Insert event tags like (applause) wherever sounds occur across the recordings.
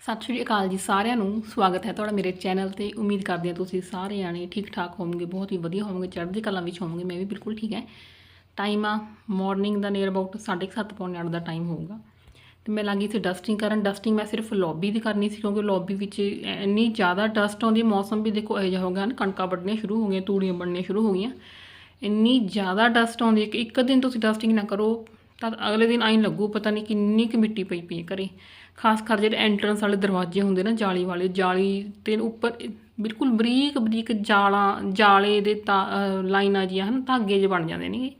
ਸਤਿ ਸ਼੍ਰੀ ਅਕਾਲ ਜੀ ਸਾਰਿਆਂ ਨੂੰ। ਸਵਾਗਤ ਹੈ ਤੁਹਾਡਾ ਮੇਰੇ ਚੈਨਲ ਤੇ। ਉਮੀਦ ਕਰਦੇ ਹਾਂ ਤੁਸੀਂ ਸਾਰੇ ਜਾਣੇ ਠੀਕ ਠਾਕ ਹੋਵੋਗੇ, ਬਹੁਤ ਹੀ ਵਧੀਆ ਹੋਵੋਗੇ, ਚੜ੍ਹਦੀ ਕਲਾ ਵਿੱਚ ਹੋਵੋਗੇ, ਮੈਂ ਵੀ ਬਿਲਕੁਲ ਠੀਕ ਹੈ। ਟਾਈਮ ਆ ਮਾਰਨਿੰਗ ਦਾ ਨੀਅਰ ਅਬਾਊਟ 7:30 ਪੌਣੇ 8 ਦਾ ਟਾਈਮ ਹੋਊਗਾ। ਤੇ ਮੈਂ ਲੱਗੀ ਸੀ ਡਸਟਿੰਗ ਕਰਨ। ਡਸਟਿੰਗ ਮੈਂ ਸਿਰਫ ਲੌਬੀ ਦੀ ਕਰਨੀ ਸੀ ਕਿਉਂਕਿ ਲੌਬੀ ਵਿੱਚ ਇੰਨੀ ਜ਼ਿਆਦਾ ਡਸਟ ਆਉਂਦੀ ਮੌਸਮ ਵੀ ਦੇਖੋ ਇਹੋ ਜਿਹਾ ਹੋ ਗਿਆ ਹਨ ਕਣਕਾਂ ਵੱਢਣੀਆਂ ਸ਼ੁਰੂ ਹੋ ਗਈਆਂ, ਤੂੜੀਆਂ ਬਣਨੀਆਂ ਸ਼ੁਰੂ ਹੋ ਗਈਆਂ। ਇੰਨੀ ਜ਼ਿਆਦਾ ਡਸਟ ਆਉਂਦੀ ਹੈ ਕਿ ਇੱਕ ਦਿਨ ਤੁਸੀਂ ਡਸਟਿੰਗ ਨਾ ਕਰੋ, ਤਾਂ ਅਗਲੇ ਦਿਨ ਆਈਂ ਲੱਗੂ, ਪਤਾ ਨਹੀਂ ਕਿੰਨੀ ਕੁ ਮਿੱਟੀ ਪਈ ਪਈ ਹੈ ਘਰੇ। ਖਾਸ ਕਰ ਜਿਹੜੇ ਐਂਟਰੈਂਸ ਵਾਲੇ ਦਰਵਾਜ਼ੇ ਹੁੰਦੇ ਨਾ ਜਾਲੀ ਵਾਲੇ, ਜਾਲੀ ਤੇ ਉੱਪਰ ਬਿਲਕੁਲ ਬਰੀਕ ਬਰੀਕ ਜਾਲਾਂ, ਜਾਲੇ ਦੇ ਤਾਂ ਲਾਈਨਾਂ ਜੀਆਂ ਹਨ, ਧਾਗੇ ਜਿਹੇ ਬਣ ਜਾਂਦੇ ਨੇ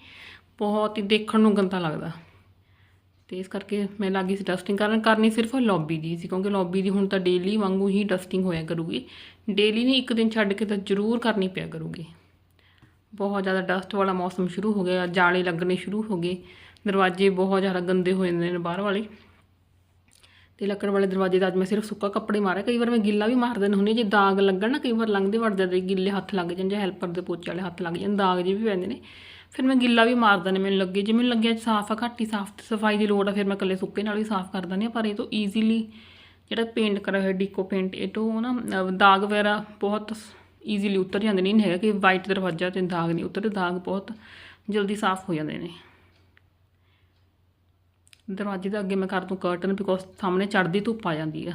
ਬਹੁਤ ਹੀ ਦੇਖਣ ਨੂੰ ਗੰਦਾ ਲੱਗਦਾ। ਤੇ ਇਸ ਕਰਕੇ ਮੈਂ ਲੱਗੀ ਸੀ ਡਸਟਿੰਗ ਕਰਨ। ਕਰਨੀ ਸਿਰਫ ਲੌਬੀ ਦੀ ਸੀ, ਕਿਉਂਕਿ ਲੌਬੀ ਦੀ ਹੁਣ ਤਾਂ ਡੇਲੀ ਵਾਂਗੂ ਹੀ ਡਸਟਿੰਗ ਹੋਇਆ ਕਰੂਗੀ। ਡੇਲੀ ਨਹੀਂ, ਇੱਕ ਦਿਨ ਛੱਡ ਕੇ ਤਾਂ ਜ਼ਰੂਰ ਕਰਨੀ ਪਿਆ ਕਰੂਗੀ। ਬਹੁਤ ਜ਼ਿਆਦਾ ਡਸਟ ਵਾਲਾ ਮੌਸਮ ਸ਼ੁਰੂ ਹੋ ਗਿਆ, ਜਾਲੇ ਲੱਗਣੇ ਸ਼ੁਰੂ ਹੋ ਗਏ। ਦਰਵਾਜ਼ੇ ਬਹੁਤ ਜ਼ਿਆਦਾ ਗੰਦੇ ਹੋ ਜਾਂਦੇ ਨੇ ਬਾਹਰ ਵਾਲੇ। ਤੇ ਲੱਕੜ ਵਾਲੇ ਦਰਵਾਜ਼ੇ ਦਾ ਅੱਜ ਮੈਂ ਸਿਰਫ ਸੁੱਕਾ ਕੱਪੜੇ ਮਾਰਿਆ। ਕਈ ਵਾਰ ਮੈਂ ਗਿੱਲਾ ਵੀ ਮਾਰ ਦਿੰਦੀ ਹੁੰਦੀ ਹਾਂ, ਜੇ ਦਾਗ ਲੱਗਣ ਨਾ, ਕਈ ਵਾਰ ਲੰਘਦੇ ਵੜਦੇ ਤੇ ਗਿੱਲੇ ਹੱਥ ਲੱਗ ਜਾਂਦੇ, ਜਾਂ ਹੈਲਪਰ ਦੇ ਪੋਚੇ ਵਾਲੇ ਹੱਥ ਲੱਗ ਜਾਂਦੇ, ਦਾਗ ਜੇ ਵੀ ਪੈਂਦੇ ਨੇ। ਫਿਰ ਮੈਂ ਗਿੱਲਾ ਵੀ ਮਾਰ ਦਿੰਦੀ ਮੈਨੂੰ ਲੱਗੇ, ਜੇ ਮੈਨੂੰ ਲੱਗਿਆ ਸਾਫ਼ ਆ, ਘੱਟ ਹੀ ਸਾਫ਼, ਸਫ਼ਾਈ ਦੀ ਲੋੜ ਆ, ਫਿਰ ਮੈਂ ਇਕੱਲੇ ਸੁੱਕੇ ਨਾਲ ਹੀ ਸਾਫ਼ ਕਰ ਦਿੰਦੀ ਹਾਂ। ਪਰ ਇਹ ਤੋਂ ਈਜ਼ੀਲੀ ਜਿਹੜਾ ਪੇਂਟ ਕਰਿਆ ਹੋਇਆ ਡੀਕੋ ਪੇਂਟ ਇਹ ਤੋਂ ਨਾ ਦਾਗ ਵਗੈਰਾ ਬਹੁਤ ਈਜ਼ੀਲੀ ਉਤਰ ਜਾਂਦੇ ਨੇ ਨਹੀਂ ਹੈਗਾ, ਕਿ ਵਾਈਟ ਦਰਵਾਜ਼ਾ ਤੇ ਦਾਗ ਨਹੀਂ ਉਤਰਦੇ ਦਾਗ ਬਹੁਤ ਜਲਦੀ ਸਾਫ਼ ਹੋ ਜਾਂਦੇ ਨੇ। ਦਰਵਾਜ਼ੇ ਦੇ ਅੱਗੇ ਮੈਂ ਕਰ ਦੂੰ ਕਰਟਨ ਬਿਕੋਜ਼ ਸਾਹਮਣੇ ਚੜ੍ਹਦੀ ਧੁੱਪ ਆ ਜਾਂਦੀ ਆ।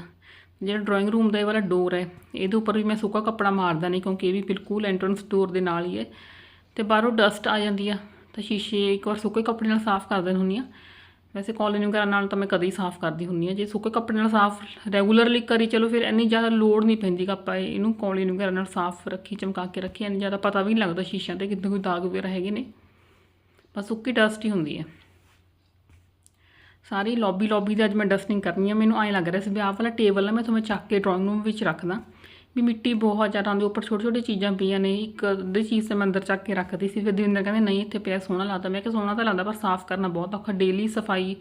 ਜਿਹੜਾ ਡਰਾਇੰਗ ਰੂਮ ਦਾ ਇਹ ਵਾਲਾ ਡੋਰ ਹੈ, ਇਹਦੇ ਉੱਪਰ ਵੀ ਮੈਂ ਸੁੱਕਾ ਕੱਪੜਾ ਮਾਰਦਾ ਨਹੀਂ ਕਿਉਂਕਿ ਇਹ ਵੀ ਬਿਲਕੁਲ ਐਂਟਰੈਂਸ ਡੋਰ ਦੇ ਨਾਲ ਹੀ ਹੈ। ਤੇ ਬਾਹਰੋਂ ਡਸਟ ਆ ਜਾਂਦੀ ਆ, ਤਾਂ ਸ਼ੀਸ਼ੇ ਇੱਕ ਵਾਰ ਸੁੱਕੇ ਕੱਪੜੇ ਨਾਲ ਸਾਫ਼ ਕਰ ਦੇਣ ਹੁੰਦੀ ਆ। ਵੈਸੇ ਕਾਲੀਨ ਵਗੈਰਾ ਨਾਲ ਤਾਂ ਮੈਂ ਕਦੇ ਹੀ ਸਾਫ਼ ਕਰਦੀ ਹੁੰਦੀ ਆ। ਜੇ ਸੁੱਕੇ ਕੱਪੜੇ ਨਾਲ ਸਾਫ਼ ਰੈਗੂਲਰਲੀ ਕਰੀ, ਚਲੋ ਫਿਰ ਇੰਨੀ ਜ਼ਿਆਦਾ ਲੋੜ ਨਹੀਂ ਪੈਂਦੀ ਕਿ ਆਪਾਂ ਇਹਨੂੰ ਕਾਲੀਨ ਵਗੈਰਾ ਨਾਲ ਸਾਫ਼ ਰੱਖੀ, ਚਮਕਾ ਕੇ ਰੱਖੀ, ਇੰਨੀ ਜ਼ਿਆਦਾ ਪਤਾ ਵੀ ਨਹੀਂ ਲੱਗਦਾ ਸ਼ੀਸ਼ਿਆਂ ਤੇ ਕਿੱਦਾਂ ਕੋਈ ਦਾਗ ਵਗੈਰਾ ਹੈਗੇ ਨੇ। ਬਸ ਸੁੱਕੀ ਡਸਟ ਹੀ ਹੁੰਦੀ ਹੈ ਸਾਰੀ ਲੌਬੀ ਲੌਬੀ ਦੀ ਅੱਜ ਮੈਂ ਡਸਟਿੰਗ ਕਰਨੀ ਆ। ਮੈਨੂੰ ਐਂ ਲੱਗ ਰਿਹਾ ਸੀ ਵੀ ਆਹ ਵਾਲਾ ਟੇਬਲ ਆ, ਮੈਂ ਤੁਹਾਨੂੰ ਚੱਕ ਕੇ ਡਰਾਇੰਗ ਰੂਮ ਵਿੱਚ ਰੱਖਦਾ। ਵੀ ਮਿੱਟੀ ਬਹੁਤ ਜ਼ਿਆਦਾ ਆਉਂਦੀ, ਉੱਪਰ ਛੋਟੇ ਛੋਟੀ ਚੀਜ਼ਾਂ ਪਈਆਂ ਨੇ। ਇੱਕ ਅੱਧੀ ਚੀਜ਼ ਤੇ ਮੈਂ ਅੰਦਰ ਚੱਕ ਕੇ ਰੱਖਦੀ ਸੀ। ਫਿਰ ਦਵਿੰਦਰ ਕਹਿੰਦੇ, ਨਹੀਂ, ਇੱਥੇ ਪਿਆ ਸੋਹਣਾ ਲੱਗਦਾ। ਮੈਂ ਕਿਹਾ, ਸੋਹਣਾ ਤਾਂ ਲੱਗਦਾ, ਪਰ ਸਾਫ਼ ਕਰਨਾ ਬਹੁਤ ਔਖਾ। ਡੇਲੀ ਸਫ਼ਾਈ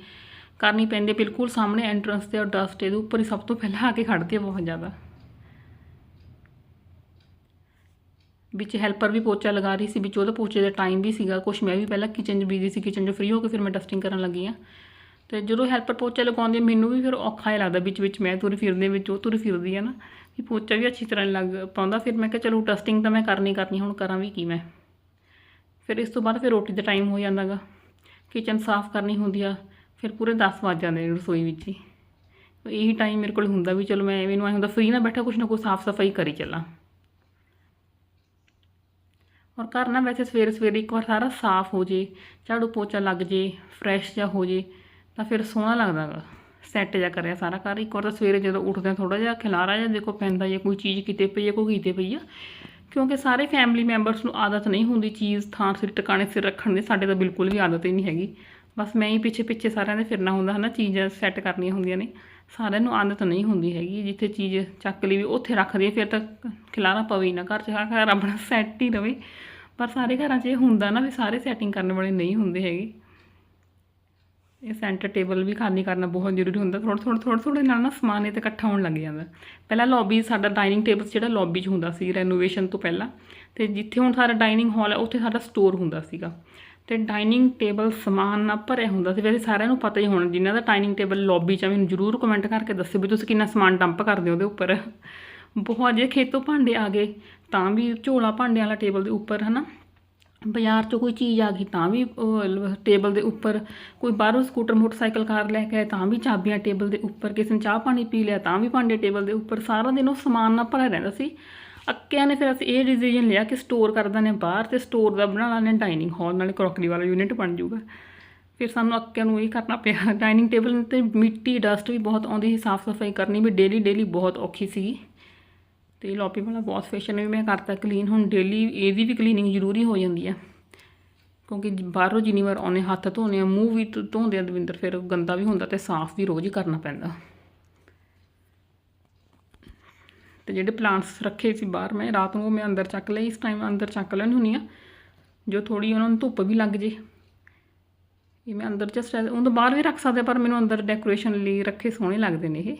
ਕਰਨੀ ਪੈਂਦੀ ਬਿਲਕੁਲ ਸਾਹਮਣੇ ਐਂਟਰੈਂਸ ਤੇ ਔਰ ਡਸਟ ਇਹਦੇ ਉੱਪਰ ਹੀ ਸਭ ਤੋਂ ਪਹਿਲਾਂ ਆ ਕੇ ਖੜਦੀ ਹੈ ਬਹੁਤ ਜ਼ਿਆਦਾ। ਵਿੱਚ ਹੈਲਪਰ ਵੀ ਪੋਚਾ ਲਗਾ ਰਹੀ ਸੀ। ਵਿੱਚ ਉਹਦੇ ਪੋਚੇ ਦਾ ਟਾਈਮ ਵੀ ਸੀਗਾ ਕੁਛ। ਮੈਂ ਵੀ ਪਹਿਲਾਂ ਕਿਚਨ 'ਚ ਬਿਜ਼ੀ ਸੀ। ਕਿਚਨ 'ਚ ਫ੍ਰੀ ਹੋ ਕੇ ਫਿਰ ਮੈਂ ਡਸਟਿੰਗ ਕਰਨ ਲੱਗੀ ਆ। ਤੇ ਜਦੋਂ ਹੈਲਪਰ ਪੋਚਾ ਲਗਾਉਂਦੀ ਆ, ਮੈਨੂੰ ਵੀ ਫਿਰ ਔਖਾ ਹੀ ਲੱਗਦਾ ਵਿੱਚ ਵਿੱਚ ਮੈਂ ਤੁਰ ਫਿਰਦੇ ਵਿੱਚ ਉਹ ਤੁਰ ਫਿਰਦੀ ਆ ਨਾ ਵੀ ਪੋਚਾ ਵੀ ਅੱਛੀ ਤਰ੍ਹਾਂ ਲੱਗ ਪਾਉਂਦਾ ਫਿਰ ਮੈਂ ਕਿਹਾ ਚਲੋ ਟੈਸਟਿੰਗ ਤਾਂ ਮੈਂ ਕਰਨੀ ਕਰਨੀ ਹੁਣ ਕਰਾਂ ਵੀ ਕੀ ਮੈਂ। ਫਿਰ ਇਸ ਤੋਂ ਬਾਅਦ ਫਿਰ ਰੋਟੀ ਦਾ ਟਾਈਮ ਹੋ ਜਾਂਦਾਗਾ ਕਿਚਨ ਸਾਫ਼ ਕਰਨੀ ਹੁੰਦੀ ਆ ਫਿਰ ਪੂਰੇ 10 ਵੱਜ ਜਾਂਦੇ ਨੇ ਰਸੋਈ ਵਿੱਚ ਹੀ। ਇਹੀ ਟਾਈਮ ਮੇਰੇ ਕੋਲ ਹੁੰਦਾ ਵੀ ਚਲੋ ਮੈਂ ਮੈਨੂੰ ਐਂ ਹੁੰਦਾ ਫ੍ਰੀ ਨਾ ਬੈਠਾ ਕੁਛ ਨਾ ਕੁਛ ਸਾਫ਼ ਸਫ਼ਾਈ ਕਰੀ ਚੱਲਾਂ। ਔਰ ਘਰ ਨਾ ਵੈਸੇ ਸਵੇਰੇ ਸਵੇਰੇ ਇੱਕ ਵਾਰ ਸਾਰਾ ਸਾਫ਼ ਹੋ ਜੇ ਝਾੜੂ ਪੋਚਾ ਲੱਗ ਜੇ ਫਰੈਸ਼ ਜਾਂ ਹੋ ਜੇ ਤਾਂ ਫਿਰ ਸੋਹਣਾ ਲੱਗਦਾ ਗਾ। ਸੈੱਟ ਜਿਹਾ ਕਰਿਆ ਸਾਰਾ ਘਰ। ਇੱਕ ਵਾਰ ਤਾਂ ਸਵੇਰੇ ਜਦੋਂ ਉੱਠਦੇ ਹਾਂ ਥੋੜਾ ਜਿਹਾ ਖਿਲਾਰਾ ਜਿਹਾ ਦੇਖੋ ਪੈਂਦਾ ਜਾਂ ਕੋਈ ਚੀਜ਼ ਕਿਤੇ ਪਈ ਹੈ ਕੋਈ ਕਿਤੇ ਪਈ ਆ। ਕਿਉਂਕਿ ਸਾਰੇ ਫੈਮਿਲੀ ਮੈਂਬਰਸ ਨੂੰ ਆਦਤ ਨਹੀਂ ਹੁੰਦੀ ਚੀਜ਼ ਥਾਂ ਸਿਰ, ਟਿਕਾਣੇ ਸਿਰ ਰੱਖਣ ਦੀ। ਸਾਡੇ ਤਾਂ ਬਿਲਕੁਲ ਵੀ ਆਦਤ ਹੀ ਨਹੀਂ ਹੈਗੀ। ਬਸ ਮੈਂ ਹੀ ਪਿੱਛੇ ਪਿੱਛੇ ਸਾਰਿਆਂ ਦੇ ਫਿਰਨਾ ਹੁੰਦਾ ਹਨਾ, ਚੀਜ਼ਾਂ ਸੈੱਟ ਕਰਨੀਆਂ ਹੁੰਦੀਆਂ ਨੇ। ਸਾਰਿਆਂ ਨੂੰ ਆਦਤ ਨਹੀਂ ਹੁੰਦੀ ਹੈਗੀ। ਜਿੱਥੇ ਚੀਜ਼ ਚੱਕ ਲਈ ਵੀ ਉੱਥੇ ਰੱਖ ਦਈਏ, ਫਿਰ ਤਾਂ ਖਿਲਾਰਾ ਪਵੇ ਹੀ ਨਾ ਘਰ 'ਚ। ਘਰ ਆਪਣਾ ਸੈੱਟ ਹੀ ਰਵੇ। ਪਰ ਸਾਰੇ ਘਰਾਂ 'ਚ ਇਹ ਹੁੰਦਾ ਨਾ ਵੀ ਸਾਰੇ ਸੈਟਿੰਗ ਕਰਨ ਵਾਲੇ ਨਹੀਂ ਹੁੰਦੇ ਹੈਗੇ। ਇਹ ਸੈਂਟਰ ਟੇਬਲ ਵੀ ਖਾਲੀ ਕਰਨਾ ਬਹੁਤ ਜ਼ਰੂਰੀ ਹੁੰਦਾ। ਥੋੜਾ ਥੋੜਾ ਥੋੜਾ ਥੋੜੇ ਨਾਲ ਨਾ ਸਮਾਨ ਇਹ ਤੇ ਇਕੱਠਾ ਹੋਣ ਲੱਗ ਜਾਂਦਾ। ਪਹਿਲਾਂ ਲੌਬੀ ਸਾਡਾ ਡਾਈਨਿੰਗ ਟੇਬਲ ਜਿਹੜਾ ਲੌਬੀ 'ਚ ਹੁੰਦਾ ਸੀ ਰੈਨੋਵੇਸ਼ਨ ਤੋਂ ਪਹਿਲਾਂ। ਤੇ ਜਿੱਥੇ ਹੁਣ ਸਾਡਾ ਡਾਈਨਿੰਗ ਹਾਲ ਹੈ ਉੱਥੇ ਸਾਡਾ ਸਟੋਰ ਹੁੰਦਾ ਸੀਗਾ। ਤੇ ਡਾਈਨਿੰਗ ਟੇਬਲ ਸਮਾਨ ਨਾਲ ਭਰਿਆ ਹੁੰਦਾ ਸੀ। ਵੈਸੇ ਸਾਰਿਆਂ ਨੂੰ ਪਤਾ ਹੀ ਹੋਣਾ ਜਿਨ੍ਹਾਂ ਦਾ ਡਾਈਨਿੰਗ ਟੇਬਲ ਲੌਬੀ 'ਚ ਆ, ਮੈਨੂੰ ਜ਼ਰੂਰ ਕਮੈਂਟ ਕਰਕੇ ਦੱਸਿਓ ਵੀ ਤੁਸੀਂ ਕਿੰਨਾ ਸਮਾਨ ਡੰਪ ਕਰਦੇ ਹੋ ਉਹਦੇ ਉੱਪਰ। ਬਹੁਤ ਜੇ ਖੇਤੋਂ ਭਾਂਡੇ ਆ ਗਏ ਤਾਂ ਵੀ ਝੋਲਾ ਭਾਂਡਿਆਂ ਵਾਲਾ ਟੇਬਲ ਦੇ ਉੱਪਰ ਹਨਾ? ਬਾਜ਼ਾਰ 'ਚੋਂ ਕੋਈ ਚੀਜ਼ ਆ ਗਈ ਤਾਂ ਵੀ ਟੇਬਲ ਦੇ ਉੱਪਰ, ਕੋਈ ਬਾਹਰੋਂ ਸਕੂਟਰ, ਮੋਟਰਸਾਈਕਲ, ਕਾਰ ਲੈ ਕੇ ਆਏ ਤਾਂ ਵੀ ਚਾਬੀਆਂ ਟੇਬਲ ਦੇ ਉੱਪਰ, ਕਿਸੇ ਨੇ ਚਾਹ ਪਾਣੀ ਪੀ ਲਿਆ ਤਾਂ ਵੀ ਭਾਂਡੇ ਟੇਬਲ ਦੇ ਉੱਪਰ, ਸਾਰਾ ਦਿਨ ਉਹ ਸਮਾਨ ਨਾਲ ਭਰਿਆ ਰਹਿੰਦਾ ਸੀ। ਅੱਕਿਆਂ ਨੇ ਫਿਰ ਅਸੀਂ ਇਹ ਡਿਸੀਜਨ ਲਿਆ ਕਿ ਸਟੋਰ ਕਰ ਦਿੰਦੇ ਹਾਂ ਬਾਹਰ ਤੇ ਸਟੋਰ ਦਾ ਬਣਾ ਲੈਂਦੇ ਡਾਈਨਿੰਗ ਹਾਲ ਨਾਲੇ ਕਰੋਕਰੀ ਵਾਲਾ ਯੂਨਿਟ ਬਣ ਜਾਊਗਾ। ਫਿਰ ਸਾਨੂੰ ਅੱਕਿਆਂ ਨੂੰ ਇਹ ਕਰਨਾ ਪਿਆ। (laughs) ਡਾਈਨਿੰਗ ਟੇਬਲ ਤੇ ਮਿੱਟੀ ਡਸਟ ਵੀ ਬਹੁਤ ਆਉਂਦੀ ਸੀ ਸਾਫ਼ ਸਫ਼ਾਈ ਕਰਨੀ ਵੀ ਡੇਲੀ ਡੇਲੀ ਬਹੁਤ ਔਖੀ ਸੀਗੀ। ਤੇ ਲੋਪੀ ਵਾਲਾ ਵਾਸ਼ ਫੇਸ਼ਨ ਵੀ ਮੈਂ ਕਰਤਾ ਕਲੀਨ ਹੁਣ ਡੇਲੀ ਇਹਦੀ ਵੀ ਕਲੀਨਿੰਗ ਜ਼ਰੂਰੀ ਹੋ ਜਾਂਦੀ ਆ ਕਿਉਂਕਿ ਬਾਹਰੋਂ ਜਿੰਨੀ ਵਾਰ ਆਉਂਦੇ, ਹੱਥ ਧੋਨੇ ਆ ਮੂੰਹ ਵੀ ਧੋਂਦੇ ਆ ਦਵਿੰਦਰ, ਫਿਰ ਗੰਦਾ ਵੀ ਹੁੰਦਾ ਤੇ ਸਾਫ਼ ਵੀ ਰੋਜ਼ ਹੀ ਕਰਨਾ ਪੈਂਦਾ। ਤੇ ਜਿਹੜੇ ਪਲਾਂਟਸ ਰੱਖੇ ਸੀ ਬਾਹਰ, ਮੈਂ ਰਾਤ ਨੂੰ ਉਹ ਮੈਂ ਅੰਦਰ ਚੱਕ ਲਏ, ਇਸ ਟਾਈਮ ਅੰਦਰ ਚੱਕ ਲੈਣੀ ਹੁੰਦੀ ਆ ਜੋ ਥੋੜੀ ਉਹਨਾਂ ਨੂੰ ਧੁੱਪ ਵੀ ਲੱਗ ਜੇ। ਇਹ ਮੈਂ ਅੰਦਰ ਜਸਟ ਉਹ ਤਾਂ ਬਾਹਰ ਵੀ ਰੱਖ ਸਕਦੇ ਪਰ ਮੈਨੂੰ ਅੰਦਰ ਡੈਕੋਰੇਸ਼ਨ ਲਈ ਰੱਖੇ ਸੋਹਣੇ ਲੱਗਦੇ ਨੇ ਇਹ।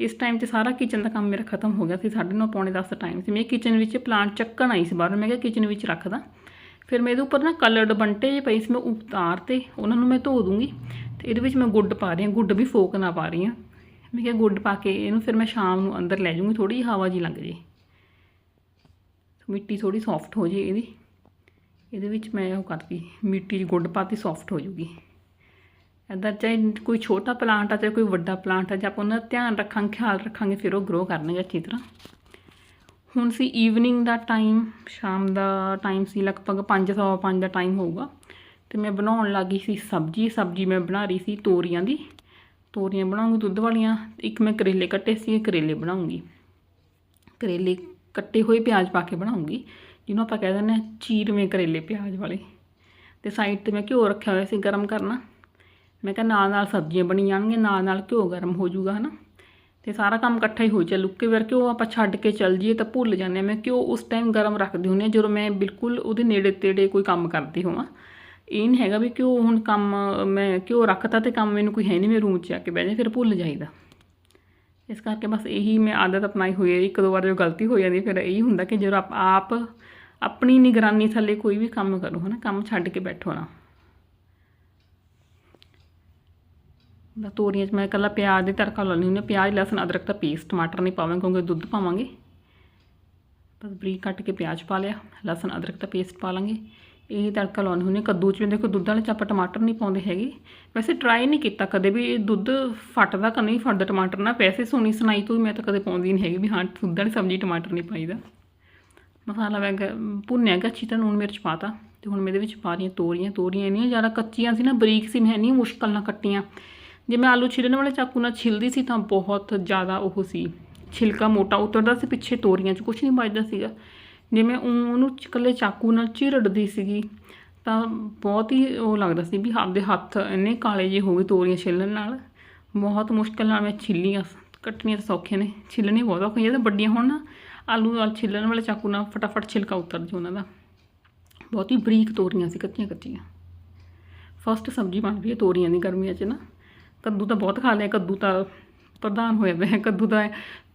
ਇਸ ਟਾਈਮ ਤੇ ਸਾਰਾ ਕਿਚਨ ਦਾ ਕੰਮ ਮੇਰਾ ਖਤਮ ਹੋ ਗਿਆ ਸੀ 9:30 ਪੌਣੇ 10 ਦਾ ਟਾਈਮ ਸੀ। ਮੈਂ ਕਿਚਨ ਵਿੱਚ ਪਲਾਂਟ ਚੱਕਣ ਆਈ ਸੀ ਬਾਹਰ, ਮੈਂ ਕਿਹਾ ਕਿਚਨ ਵਿੱਚ ਰੱਖਦਾ। ਫਿਰ ਮੈਂ ਇਹਦੇ ਉੱਪਰ ਨਾ ਕਲਰਡ ਬੰਟੇ ਜਿਹੇ ਪਈ ਸੀ, ਮੈਂ ਉਤਾਰ ਤੇ ਉਹਨਾਂ ਨੂੰ ਮੈਂ ਧੋ ਦੂੰਗੀ ਤੇ ਇਹਦੇ ਵਿੱਚ ਮੈਂ ਗੁੱਡ ਪਾ ਰਹੀ ਹਾਂ ਗੁੱਡ ਵੀ ਫੋਕ ਨਾ ਪਾ ਰਹੀ ਹਾਂ। ਮੈਂ ਕਿਹਾ ਗੁੱਡ ਪਾ ਕੇ ਇਹਨੂੰ ਫਿਰ ਮੈਂ ਸ਼ਾਮ ਨੂੰ ਅੰਦਰ ਲੈ ਜਾਊਂਗੀ ਥੋੜੀ ਹਵਾ ਜੀ ਲੱਗ ਜੇ। ਮਿੱਟੀ ਥੋੜੀ ਸੌਫਟ ਹੋ ਜੇ ਇਹਦੀ। ਇਹਦੇ ਵਿੱਚ ਮੈਂ ਉਹ ਕਰਤੀ, ਮਿੱਟੀ 'ਚ ਗੁੱਡ ਪਾਤੀ ਸੌਫਟ ਹੋ ਜੂਗੀ ਇੱਦਾਂ ਚਾਹੇ ਕੋਈ ਛੋਟਾ ਪਲਾਂਟ ਆ, ਚਾਹੇ ਕੋਈ ਵੱਡਾ ਪਲਾਂਟ ਆ, ਜੇ ਆਪਾਂ ਉਹਨਾਂ ਦਾ ਧਿਆਨ ਰੱਖਾਂਗੇ, ਖਿਆਲ ਰੱਖਾਂਗੇ, ਫਿਰ ਉਹ ਗਰੋ ਕਰਨਗੇ ਅੱਛੀ ਤਰ੍ਹਾਂ। ਹੁਣ ਸੀ ਈਵਨਿੰਗ ਦਾ ਟਾਈਮ ਸ਼ਾਮ ਦਾ ਟਾਈਮ ਸੀ, ਲਗਭਗ 5:05 ਦਾ ਟਾਈਮ ਹੋਊਗਾ। ਤੇ ਮੈਂ ਬਣਾਉਣ ਲੱਗੀ ਸੀ ਸਬਜੀ ਸਬਜੀ ਮੈਂ ਬਣਾ ਰਹੀ ਸੀ ਤੋਰੀਆਂ ਦੀ। ਤੋਰੀਆਂ ਬਣਾਉਂਗੀ ਦੁੱਧ ਵਾਲੀਆਂ, ਇੱਕ ਮੈਂ ਕਰੇਲੇ ਕੱਟੇ ਸੀ ਕਰੇਲੇ ਬਣਾਉਂਗੀ। ਕਰੇਲੇ ਕੱਟੇ ਹੋਏ ਪਿਆਜ਼ ਪਾ ਕੇ ਬਣਾਉਂਗੀ, ਜਿਹਨੂੰ ਆਪਾਂ ਕਹਿ ਦਿੰਦੇ ਹਾਂ ਚੀਰਵੇਂ ਕਰੇਲੇ ਪਿਆਜ਼ ਵਾਲੇ। ਤੇ ਸਾਈਡ ਤੇ ਮੈਂ ਘਿਓ ਰੱਖਿਆ ਹੋਇਆ ਸੀ ਗਰਮ ਕਰਨਾ। ਮੈਂ ਕਿਹਾ ਨਾਲ ਨਾਲ ਸਬਜ਼ੀਆਂ ਬਣੀ ਜਾਣਗੀਆਂ, ਨਾਲ ਨਾਲ ਘਿਓ ਗਰਮ ਹੋ ਜਾਊਗਾ, ਹਨਾ? ਤੇ ਸਾਰਾ ਕੰਮ ਇਕੱਠਾ ਹੀ ਹੋ ਚੱਲੂ ਕਈ ਵਾਰ ਘਿਓ ਆਪਾਂ ਛੱਡ ਕੇ ਚੱਲ ਜਾਈਏ ਤਾਂ ਭੁੱਲ ਜਾਂਦੇ ਹਾਂ। ਮੈਂ ਘਿਓ ਉਸ ਟਾਈਮ ਗਰਮ ਰੱਖਦੀ ਹੁੰਦੀ ਹਾਂ, ਜਦੋਂ ਮੈਂ ਬਿਲਕੁਲ ਉਹਦੇ ਨੇੜੇ ਤੇੜੇ ਕੋਈ ਕੰਮ ਕਰਦੀ ਹੋਵਾਂ। ਇਹ ਨਹੀਂ ਹੈਗਾ ਵੀ ਘਿਓ ਹੁਣ ਕੰਮ, ਮੈਂ ਘਿਓ ਰੱਖਤਾ ਤੇ ਕੰਮ ਮੈਨੂੰ ਕੋਈ ਹੈ ਨਹੀਂ ਮੈਂ ਰੂਮ 'ਚ ਆ ਕੇ ਬਹਿ ਜਾ ਫਿਰ ਭੁੱਲ ਜਾਈਦਾ। ਇਸ ਕਰਕੇ ਬਸ ਇਹੀ ਮੈਂ ਆਦਤ ਅਪਣਾਈ ਹੋਈ ਹੈ ਇੱਕ ਦੋ ਵਾਰ ਜੋ ਗਲਤੀ ਹੋ ਜਾਂਦੀ, ਫਿਰ ਇਹੀ ਹੁੰਦਾ ਕਿ ਜਦੋਂ ਆਪ ਆਪ ਆਪਣੀ ਨਿਗਰਾਨੀ ਥੱਲੇ ਕੋਈ ਵੀ ਕੰਮ ਕਰੋ, ਹਨਾ? ਕੰਮ ਛੱਡ ਕੇ ਬੈਠੋ ਨਾ। ਬਸ ਤੋਰੀਆਂ 'ਚ ਮੈਂ ਇਕੱਲਾ ਪਿਆਜ਼ ਦੇ ਤੜਕਾ ਲਾਉਣੀ ਹੁੰਦੀ ਹਾਂ। ਪਿਆਜ਼, ਲਸਣ, ਅਦਰਕ ਦਾ ਪੇਸਟ ਟਮਾਟਰ ਨਹੀਂ ਪਾਵਾਂਗੇ, ਕਿਉਂਕਿ ਦੁੱਧ ਪਾਵਾਂਗੇ। ਬਸ ਬਰੀਕ ਕੱਟ ਕੇ ਪਿਆਜ਼ ਪਾ ਲਿਆ, ਲਸਣ, ਅਦਰਕ ਦਾ ਪੇਸਟ ਪਾ ਲਾਂਗੇ। ਇਹ ਤੜਕਾ ਲਾਉਣੀ ਹੁੰਦੀ ਕੱਦੂ 'ਚ ਵੀ ਦੇਖੋ ਦੁੱਧ ਵਾਲੇ 'ਚ ਆਪਾਂ ਟਮਾਟਰ ਨਹੀਂ ਪਾਉਂਦੇ ਹੈਗੇ। ਵੈਸੇ ਟਰਾਈ ਨਹੀਂ ਕੀਤਾ ਕਦੇ ਵੀ ਦੁੱਧ ਫਟਦਾ ਕਿ ਨਹੀਂ, ਫਟਦਾ ਟਮਾਟਰ ਨਾ ਵੈਸੇ ਸੁਣੀ ਸੁਣਾਈ ਤੋਂ ਵੀ ਮੈਂ ਤਾਂ ਕਦੇ ਪਾਉਂਦੀ ਨਹੀਂ ਹੈਗੀ ਵੀ ਹਾਂ, ਦੁੱਧ ਵਾਲੀ ਸਬਜ਼ੀ ਟਮਾਟਰ ਨਹੀਂ ਪਾਈਦਾ। ਮਸਾਲਾ ਵੈਗ ਭੁੰਨਿਆ ਗਿਆ, ਅੱਛੀ ਤਰ੍ਹਾਂ ਨੂਣ ਮਿਰਚ ਪਾਤਾ ਤੇ। ਹੁਣ ਮੈਂ ਇਹਦੇ ਵਿੱਚ ਪਾ ਰਹੀਆਂ ਤੋਰੀਆਂ। ਤੋਰੀਆਂ ਇੰਨੀਆਂ ਜ਼ਿਆਦਾ ਕੱਚੀਆਂ ਸੀ ਨਾ, ਬਰੀਕ ਸੀ, ਮੈਂ ਨਹੀਂ ਮੁਸ਼ਕਲ ਨਾਲ ਕੱਟੀਆਂ। ਜੇ ਮੈਂ ਆਲੂ ਛਿਲਣ ਵਾਲੇ ਚਾਕੂ ਨਾਲ ਛਿਲਦੀ ਸੀ ਤਾਂ ਬਹੁਤ ਜ਼ਿਆਦਾ ਉਹ ਸੀ। ਛਿਲਕਾ ਮੋਟਾ ਉਤਰਦਾ ਸੀ, ਪਿੱਛੇ ਤੋਰੀਆਂ 'ਚ ਕੁਝ ਨਹੀਂ ਬਚਦਾ ਸੀਗਾ। ਜੇ ਮੈਂ ਉਹਨੂੰ ਇਕੱਲੇ ਚਾਕੂ ਨਾਲ ਝਿਰੜਦੀ ਸੀਗੀ ਤਾਂ ਬਹੁਤ ਹੀ ਉਹ ਲੱਗਦਾ ਸੀ ਵੀ ਆਪਦੇ ਹੱਥ ਇੰਨੇ ਕਾਲੇ ਜਿਹੇ ਹੋ ਗਏ ਤੋਰੀਆਂ ਛਿੱਲਣ ਨਾਲ। ਬਹੁਤ ਮੁਸ਼ਕਲ ਨਾਲ ਮੈਂ ਛਿੱਲੀਆਂ, ਕੱਟਣੀਆਂ ਤਾਂ ਸੌਖੀਆਂ ਨੇ। ਛਿੱਲਣੀਆਂ ਬਹੁਤ ਔਖੀਆਂ, ਜਦੋਂ ਵੱਡੀਆਂ ਹੋਣ ਨਾ, ਆਲੂ ਨਾਲ ਛਿੱਲਣ ਵਾਲੇ ਚਾਕੂ ਨਾਲ ਫਟਾਫਟ ਛਿਲਕਾ ਉਤਰ ਜੂ ਉਹਨਾਂ ਦਾ। ਬਹੁਤ ਹੀ ਬਰੀਕ ਤੋਰੀਆਂ ਸੀ ਕੱਚੀਆਂ ਕੱਚੀਆਂ ਫਸਟ ਸਬਜ਼ੀ ਬਣ ਰਹੀ ਹੈ ਤੋਰੀਆਂ ਦੀ ਗਰਮੀਆਂ 'ਚ ਨਾ। ਕੱਦੂ ਤਾਂ ਬਹੁਤ ਖਾ ਲਿਆ, ਕੱਦੂ ਤਾਂ ਪ੍ਰਧਾਨ ਹੋਇਆ ਪਿਆ ਕੱਦੂ ਤਾਂ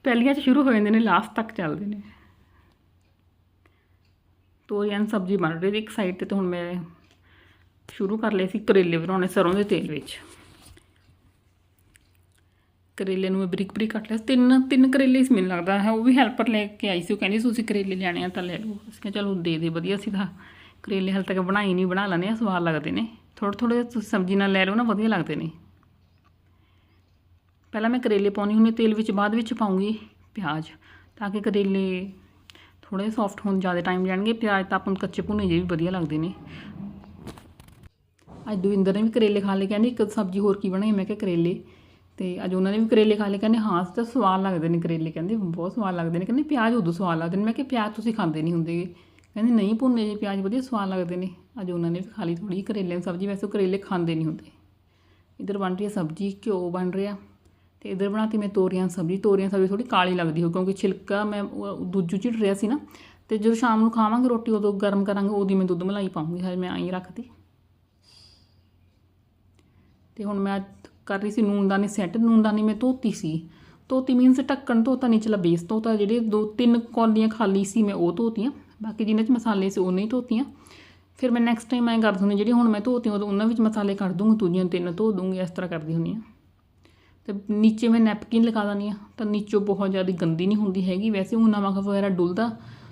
ਪਹਿਲੀਆਂ 'ਚ ਸ਼ੁਰੂ ਹੋ ਜਾਂਦੇ ਨੇ ਲਾਸਟ ਤੱਕ ਚੱਲਦੇ ਨੇ। ਤੋਰੀਆਂ ਦੀ ਸਬਜ਼ੀ ਬਣ ਰਹੀ ਹੈ ਇੱਕ ਸਾਈਡ ਤੇ ਤਾਂ ਹੁਣ ਮੈਂ ਸ਼ੁਰੂ ਕਰ ਲਏ ਸੀ ਕਰੇਲੇ ਬਣਾਉਣੇ ਸਰੋਂ ਦੇ ਤੇਲ ਵਿੱਚ। ਕਰੇਲੇ ਨੂੰ ਮੈਂ ਬਰੀਕ ਬਰੀਕ ਕੱਟ ਲਿਆ, ਤਿੰਨ ਤਿੰਨ ਕਰੇਲੇ ਸੀ ਮੈਨੂੰ ਲੱਗਦਾ ਹੈ ਉਹ ਵੀ ਹੈਲਪਰ ਲੈ ਕੇ ਆਈ ਸੀ, ਉਹ ਕਹਿੰਦੀ ਸੀ ਤੁਸੀਂ ਕਰੇਲੇ ਲੈਣੇ ਆ ਤਾਂ ਲੈ ਲਓ। ਅਸੀਂ ਕਿਹਾ ਚਲੋ ਦੇ ਦੇ, ਵਧੀਆ ਸੀ ਤਾਂ ਕਰੇਲੇ ਹਾਲੇ ਤੱਕ ਬਣਾਈ ਨਹੀਂ, ਬਣਾ ਲੈਣੇ ਆ, ਸਵਾਦ ਲੱਗਦੇ ਨੇ। ਥੋੜ੍ਹੇ ਥੋੜ੍ਹੇ ਤੁਸੀਂ ਸਬਜ਼ੀ ਨਾਲ ਲੈ ਲਓ ਨਾ, ਵਧੀਆ ਲੱਗਦੇ ਨੇ। ਪਹਿਲਾਂ ਮੈਂ ਕਰੇਲੇ ਪਾਉਣੀ ਹੁੰਦੀ ਤੇਲ ਵਿੱਚ ਬਾਅਦ ਵਿੱਚ ਪਾਉਂਗੀ ਪਿਆਜ਼, ਤਾਂ ਕਿ ਕਰੇਲੇ ਥੋੜੇ ਸੌਫਟ ਹੋਣ, ਜ਼ਿਆਦਾ ਟਾਈਮ ਲੈਣਗੇ ਪਿਆਜ਼ ਤਾਂ ਆਪਾਂ ਨੂੰ ਕੱਚੇ ਭੁੰਨੇ ਜਿਹੇ ਵੀ ਵਧੀਆ ਲੱਗਦੇ ਨੇ। ਅੱਜ ਦਵਿੰਦਰ ਨੇ ਵੀ ਕਰੇਲੇ ਖਾ ਲਏ, ਕਹਿੰਦੇ ਇੱਕ ਸਬਜ਼ੀ ਹੋਰ ਕੀ ਬਣਾਈ? ਮੈਂ ਕਿਹਾ ਕਰੇਲੇ। ਤੇ ਅੱਜ ਉਹਨਾਂ ਨੇ ਵੀ ਕਰੇਲੇ ਖਾ ਲਏ, ਕਹਿੰਦੇ ਹਾਂ, ਤਾਂ ਸਵਾਦ ਲੱਗਦੇ ਨੇ ਕਰੇਲੇ। ਕਹਿੰਦੇ ਬਹੁਤ ਸਵਾਦ ਲੱਗਦੇ ਨੇ। ਕਹਿੰਦੇ ਪਿਆਜ਼ ਉਦੋਂ ਸਵਾਦ ਲੱਗਦੇ ਨੇ। ਮੈਂ ਕਿਹਾ ਪਿਆਜ਼ ਤੁਸੀਂ ਖਾਂਦੇ ਨਹੀਂ ਹੁੰਦੇ। ਕਹਿੰਦੇ ਨਹੀਂ ਭੁੰਨੇ ਜੇ ਪਿਆਜ਼ ਵਧੀਆ ਸਵਾਦ ਲੱਗਦੇ ਨੇ। ਅੱਜ ਉਹਨਾਂ ਨੇ ਵੀ ਖਾ ਲਈ ਥੋੜੀ ਕਰੇਲੇ ਦੀ ਸਬਜ਼ੀ। ਵੈਸੇ ਕਰੇਲੇ ਖਾਂਦੇ ਨਹੀਂ ਹੁੰਦੇ। ਇਧਰ ਬਣ ਰਹੀ ਹੈ ਸਬਜ਼ੀ, ਘਿਓ ਬਣ ਰਿਹਾ। ਤੇ ਇਧਰ ਬਣਾਤੀ ਮੈਂ ਤੋਰੀਆਂ ਸਬਜ਼ੀ ਤੋਰੀਆਂ ਸਬਜ਼ੀ ਥੋੜੀ ਕਾਲੀ ਲੱਗਦੀ ਹੋ ਕਿਉਂਕਿ ਛਿਲਕਾ ਮੈਂ ਦੂਜੂ ਚਿੜ ਰਿਹਾ ਸੀ ਨਾ, ਤੇ ਜਦੋਂ ਸ਼ਾਮ ਨੂੰ ਖਾਵਾਂਗੇ ਰੋਟੀ, ਉਦੋਂ ਗਰਮ ਕਰਾਂਗੇ, ਉਹਦੀ ਮੈਂ ਦੁੱਧ ਮਲਾਈ ਪਾਉਂਗੀ ਹਜੇ ਮੈਂ ਆਈ ਰੱਖਦੀ ਤੇ ਹੁਣ ਮੈਂ ਕਰ ਰਹੀ ਸੀ ਨੂਨਦਾਨੀ ਸੈੱਟ ਨੂਨਦਾਨੀ ਮੈਂ ਧੋਤੀ ਸੀ। ਧੋਤੀ ਮੀਨਸ ਢੱਕਣ ਧੋਤਾ ਨਿਚਲਾ ਬੇਸ ਧੋਤਾ ਜਿਹੜੇ ਦੋ ਤਿੰਨ ਕੌਲੀਆਂ ਖਾਲੀ ਸੀ ਮੈਂ ਉਹ ਧੋਤੀਆਂ, ਬਾਕੀ ਜਿਨ੍ਹਾਂ 'ਚ ਮਸਾਲੇ ਸੀ ਉਹ ਨਹੀਂ ਧੋਤੀਆਂ। ਫਿਰ ਮੈਂ ਨੈਕਸਟ ਟਾਈਮ ਐਂ ਕਰ ਦੂੰਗੀ ਜਿਹੜੀ ਹੁਣ ਮੈਂ ਧੋਤੀਆਂ, ਉਦੋਂ ਉਹਨਾਂ ਵਿੱਚ ਮਸਾਲੇ ਕੱਢ ਦੂੰਗੀ, ਦੂਜੀਆਂ ਤਿੰਨ ਧੋ ਦੂੰਗੀ, ਇਸ ਤਰ੍ਹਾਂ ਕਰਦੀ ਹੁੰਦੀ ਹਾਂ। ਤੇ ਨੀਚੇ ਮੈਂ ਨੈਪਕਿਨ ਲਗਾ ਦਿੰਦੀ ਆ ਤਾਂ ਨੀਚੋਂ ਬਹੁਤ ਜ਼ਿਆਦਾ ਗੰਦੀ ਨਹੀਂ ਹੁੰਦੀ ਹੈਗੀ। ਵੈਸੇ ਉਹ ਨਮਕ ਵਗੈਰਾ ਡੁੱਲਦਾ,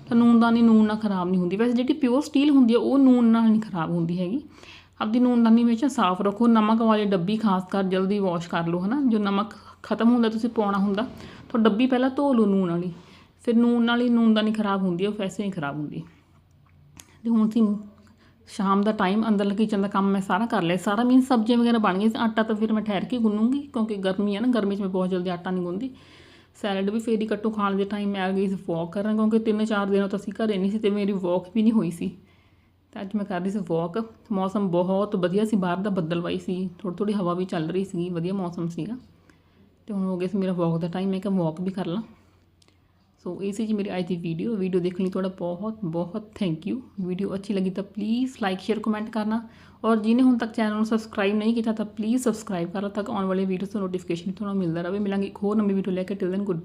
ਤਾਂ ਨੂਨਦਾਨੀ ਨੂਨ ਨਾਲ ਖਰਾਬ ਨਹੀਂ ਹੁੰਦੀ। ਵੈਸੇ ਜਿਹੜੀ ਪਿਓਰ ਸਟੀਲ ਹੁੰਦੀ ਆ, ਉਹ ਨੂਨ ਨਾਲ ਨਹੀਂ ਖਰਾਬ ਹੁੰਦੀ ਹੈਗੀ। ਆਪਦੀ ਨੂਨਦਾਨੀ ਹਮੇਸ਼ਾ ਸਾਫ਼ ਰੱਖੋ। ਨਮਕ ਵਾਲੀ ਡੱਬੀ ਖਾਸ ਕਰ ਜਲਦੀ ਵਾਸ਼ ਕਰ ਲਓ, ਹਨਾ। ਜੋ ਨਮਕ ਖਤਮ ਹੁੰਦਾ, ਤੁਸੀਂ ਪਾਉਣਾ ਹੁੰਦਾ, ਤਾਂ ਡੱਬੀ ਪਹਿਲਾਂ ਧੋ ਲਓ ਨੂਨ ਵਾਲੀ। ਫਿਰ ਨੂਨ ਨਾਲ ਹੀ ਨੂਨਦਾਨੀ ਖਰਾਬ ਹੁੰਦੀ ਹੈ ਉਹ ਵੈਸੇ ਹੀ ਖਰਾਬ ਹੁੰਦੀ। ਤੇ ਹੁਣ ਅਸੀਂ ਸ਼ਾਮ ਦਾ ਟਾਈਮ ਅੰਦਰ ਕਿਚਨ ਦਾ ਕੰਮ ਮੈਂ ਸਾਰਾ ਕਰ ਲਿਆ। ਸਾਰਾ ਮੀਨ ਸਬਜ਼ੀਆਂ ਵਗੈਰਾ ਬਣ ਗਈ ਆਟਾ ਤਾਂ ਫਿਰ ਮੈਂ ਠਹਿਰ ਕੇ ਗੁੰਨੂੰਗੀ, ਕਿਉਂਕਿ ਗਰਮੀ ਹੈ ਨਾ, ਗਰਮੀ 'ਚ ਮੈਂ ਬਹੁਤ ਜਲਦੀ ਆਟਾ ਨਹੀਂ ਗੁੰਨਦੀ। ਸੈਲਡ ਵੀ ਫੇਰ ਹੀ ਕੱਟੂ, ਖਾਣ ਦੇ ਟਾਈਮ ਮੈਂ ਆ ਗਈ ਸੀ ਵਾਕ ਕਰਨ, ਕਿਉਂਕਿ ਤਿੰਨ ਚਾਰ ਦਿਨਾਂ ਤੋਂ ਅਸੀਂ ਘਰੇ ਨਹੀਂ ਸੀ ਤੇ ਮੇਰੀ ਵਾਕ ਵੀ ਨਹੀਂ ਹੋਈ ਸੀ। ਤਾਂ ਅੱਜ ਮੈਂ ਕਰ ਰਹੀ ਸੀ ਵਾਕ ਮੌਸਮ ਬਹੁਤ ਵਧੀਆ ਸੀ, ਬਾਹਰ ਦਾ ਬੱਦਲਵਾਈ ਸੀ। ਥੋੜੀ ਥੋੜੀ ਹਵਾ ਵੀ ਚੱਲ ਰਹੀ ਸੀ ਵਧੀਆ ਮੌਸਮ ਸੀਗਾ। ਤੇ ਹੁਣ ਹੋ ਗਿਆ ਸੀ ਮੇਰਾ ਵਾਕ ਦਾ ਟਾਈਮ ਮੈਂ ਕਿਹਾ ਵਾਕ ਵੀ ਕਰ ਲਾਂ। ਸੋ ਇਹ ਸੀ ਜੀ ਮੇਰੀ ਅੱਜ ਦੀ ਵੀਡੀਓ ਵੀਡੀਓ ਦੇਖਣ ਲਈ ਤੁਹਾਡਾ ਬਹੁਤ ਬਹੁਤ ਥੈਂਕ ਯੂ ਵੀਡੀਓ ਅੱਛੀ ਲੱਗੀ ਤਾਂ ਪਲੀਜ਼ ਲਾਈਕ ਸ਼ੇਅਰ ਕਮੈਂਟ ਕਰਨਾ ਔਰ ਜਿਹਨੇ ਹੁਣ ਤੱਕ ਚੈਨਲ ਨੂੰ ਸਬਸਕ੍ਰਾਈਬ ਨਹੀਂ ਕੀਤਾ ਤਾਂ ਪਲੀਜ਼ ਸਬਸਕ੍ਰਾਈਬ ਕਰ ਲਓ ਤਾਂ ਕਿ ਆਉਣ ਵਾਲੇ ਵੀਡੀਓਜ਼ ਤੋਂ ਨੋਟੀਫਿਕੇਸ਼ਨ ਤੁਹਾਨੂੰ ਮਿਲਦਾ ਰਹੇ ਮਿਲਾਂਗੇ ਇੱਕ ਹੋਰ ਨਵੀਂ ਵੀਡੀਓ ਲੈ ਕੇ ਟਿਲ ਦੈਨ ਗੁੱਡ